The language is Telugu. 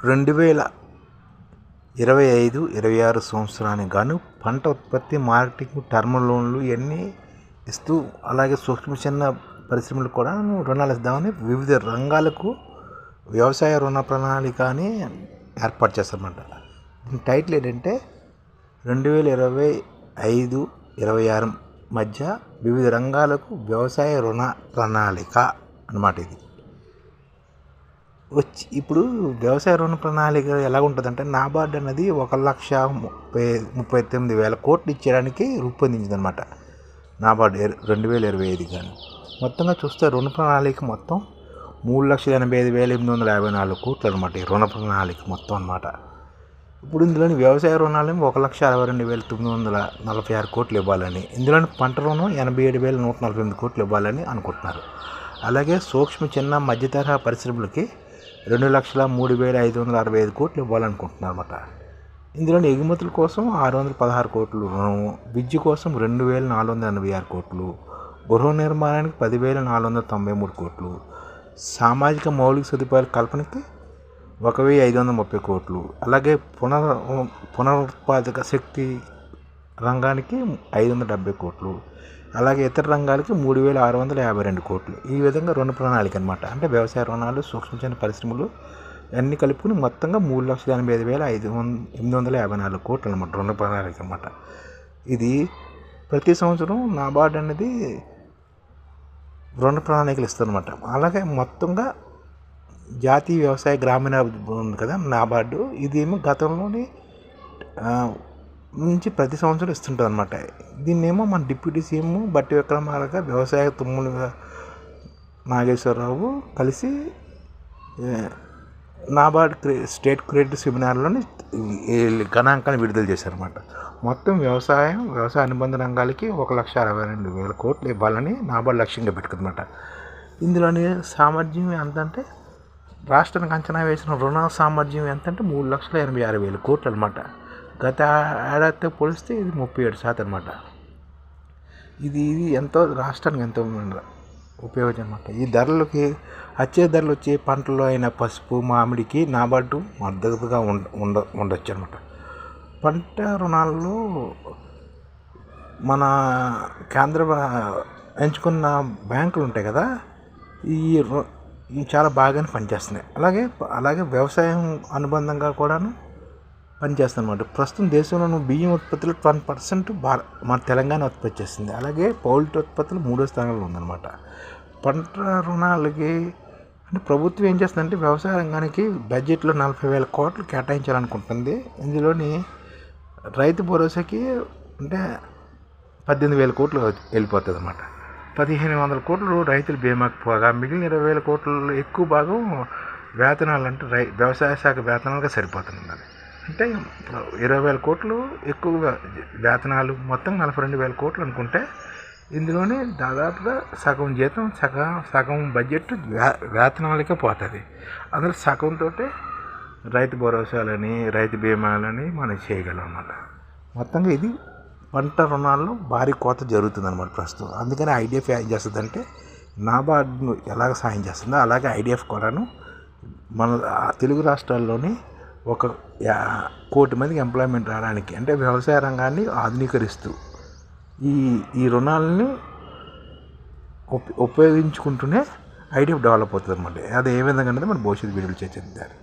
రెండు వేల ఇరవై ఐదు ఇరవై ఆరు సంవత్సరానికి గాను పంట ఉత్పత్తి మార్కెటింగ్ టర్మ్ లోన్లు ఇవన్నీ ఇస్తూ అలాగే సూక్ష్మ చిన్న పరిశ్రమలు కూడా రుణాలు ఇద్దామని వివిధ రంగాలకు వ్యవసాయ రుణ ప్రణాళిక అని ఏర్పాటు చేస్తారన్నమాట. దీని టైటిల్ ఏంటంటే రెండు వేల ఇరవై ఐదు ఇరవై ఆరు మధ్య వివిధ రంగాలకు వ్యవసాయ రుణ ప్రణాళిక అన్నమాట ఇది. వచ్చి ఇప్పుడు వ్యవసాయ రుణ ప్రణాళిక ఎలా ఉంటుందంటే నాబార్డ్ అనేది ఒక లక్ష ముప్పై ముప్పై తొమ్మిది వేల కోట్లు ఇచ్చేయడానికి రూపొందించింది అనమాట నాబార్డ్ రెండు వేల ఇరవై ఐదు కానీ మొత్తంగా చూస్తే రుణ ప్రణాళిక మొత్తం మూడు లక్షల ఎనభై ఐదు వేల ఎనిమిది వందల యాభై నాలుగు కోట్లు అనమాట ఈ రుణ ప్రణాళిక మొత్తం అనమాట ఇప్పుడు ఇందులోని వ్యవసాయ రుణాలు ఒక లక్ష అరవై రెండు వేల తొమ్మిది వందల నలభై ఆరు కోట్లు ఇవ్వాలని ఇందులోని పంట రుణం ఎనభై ఏడు వేల నూట నలభై ఎనిమిది కోట్లు ఇవ్వాలని అనుకుంటున్నారు. అలాగే సూక్ష్మ చిన్న మధ్య తరహా పరిశ్రమలకి రెండు లక్షల మూడు వేల ఐదు వందల అరవై ఐదు కోట్లు ఇవ్వాలనుకుంటున్నారన్నమాట. ఇందులో ఇందులోని ఎగుమతుల కోసం ఆరు వందల పదహారు కోట్లు రుణము విద్య కోసం రెండు వేల నాలుగు వందల ఎనభై ఆరు కోట్లు గృహ నిర్మాణానికి పదివేల నాలుగు వందల తొంభై మూడు కోట్లు సామాజిక మౌలిక సదుపాయాల కల్పనకి ఒక వెయ్యి ఐదు వందల ముప్పై కోట్లు అలాగే పునర్ పునరుత్పాదక శక్తి రంగానికి ఐదు వందల డెబ్బై కోట్లు అలాగే ఇతర రంగాలకి మూడు వేల ఆరు వందల యాభై రెండు కోట్లు. ఈ విధంగా రుణ ప్రణాళిక అనమాట అంటే వ్యవసాయ రుణాలు సూక్ష్మ పరిశ్రమలు అన్ని కలుపుకుని మొత్తంగా మూడు లక్షల ఎనభై ఐదు వేల ఐదు వంద ఎనిమిది వందల యాభై నాలుగు కోట్లు అనమాట రుణ ప్రణాళిక అనమాట ఇది ప్రతి సంవత్సరం నాబార్డ్ అనేది రుణ ప్రణాళికలు ఇస్తుందన్నమాట. అలాగే మొత్తంగా జాతీయ వ్యవసాయ గ్రామీణాభివృద్ధి ఉంది కదా నాబార్డు ఇదేమో గతంలోని నుంచి ప్రతి సంవత్సరం ఇస్తుంటుంది అనమాట దీన్నేమో మన డిప్యూటీ సీఎం బట్టి విక్రమార్క వ్యవసాయ తుమ్ములు నాగేశ్వరరావు కలిసి నాబార్డ్ స్టేట్ క్రెడిట్ సెమినార్లోని గణాంకాన్ని విడుదల చేశారన్నమాట. మొత్తం వ్యవసాయం వ్యవసాయ అనుబంధ రంగాలకి ఒక లక్ష అరవై రెండు వేల కోట్లు ఇవ్వాలని నాబార్డ్ లక్ష్యంగా పెట్టుకుందన్నమాట. ఇందులోని సామర్థ్యం ఎంత అంటే రాష్ట్రానికి అంచనా వేసిన రుణ సామర్థ్యం ఎంత అంటే మూడు లక్షల ఎనభై ఆరు వేల కోట్లు అనమాట గత ఏడాదితో పోలిస్తే ఇది ముప్పై ఏడు శాతం అనమాట ఇది ఇది ఎంతో రాష్ట్రానికి ఎంతో ఉపయోగం అనమాట ఈ ధరలకి వచ్చే ధరలు వచ్చే పంటలు అయిన పసుపు మామిడికి నాబడ్డు మద్దతుగా ఉండ ఉండ ఉండొచ్చు అనమాట పంట రుణాల్లో మన కేంద్ర ఎంచుకున్న బ్యాంకులు ఉంటాయి కదా ఈ రు- ఇవి చాలా బాగానే పనిచేస్తున్నాయి. అలాగే అలాగే వ్యవసాయం అనుబంధంగా కూడాను పనిచేస్తుంది అనమాట ప్రస్తుతం దేశంలో బియ్యం ఉత్పత్తులు ట్వంటీ పర్సెంట్ భార మన తెలంగాణ ఉత్పత్తి చేస్తుంది. అలాగే పౌల్ట్రీ ఉత్పత్తులు మూడో స్థానంలో ఉందన్నమాట. పంట రుణాలకి అంటే ప్రభుత్వం ఏం చేస్తుందంటే వ్యవసాయ రంగానికి బడ్జెట్లో నలభై వేల కోట్లు కేటాయించాలనుకుంటుంది. ఇందులోని రైతు భరోసాకి అంటే పద్దెనిమిది వేల కోట్లు వెళ్ళిపోతుంది అనమాట పదిహేను వందల కోట్లు రైతుల బీమాకి పోగా మిగిలిన ఇరవై వేల కోట్లు ఎక్కువ భాగం వేతనాలు అంటే రై వ్యవసాయ శాఖ వేతనాలుగా సరిపోతుంది అది అంటే ఇప్పుడు ఇరవై వేల కోట్లు ఎక్కువగా వేతనాలు మొత్తం నలభై రెండు వేల కోట్లు అనుకుంటే ఇందులోనే దాదాపుగా సగం జీతం సగం సగం బడ్జెట్ వే వేతనాలకే పోతుంది. అందులో సగంతో రైతు భరోసాలని రైతు బీమాలని మనం చేయగలం అన్నమాట. మొత్తంగా ఇది పంట రుణాల్లో భారీ కోత జరుగుతుంది అనమాట ప్రస్తుతం. అందుకని ఐడిఎఫ్ ఏం చేస్తుందంటే నాబార్డును ఎలాగ సాయం చేస్తుందో అలాగే ఐడిఎఫ్ కూడాను మన తెలుగు రాష్ట్రాల్లోని ఒక యా- కోటి మందికి ఎంప్లాయ్మెంట్ రావడానికి అంటే వ్యవసాయ రంగాన్ని ఆధునీకరిస్తూ ఈ ఈ రుణాలని ఉప ఉపయోగించుకుంటూనే ఐడిఎఫ్ డెవలప్ అవుతుంది అనమాట అది ఏ విధంగా అనేది మన భవిష్యత్తు వీడియోలు చేసేది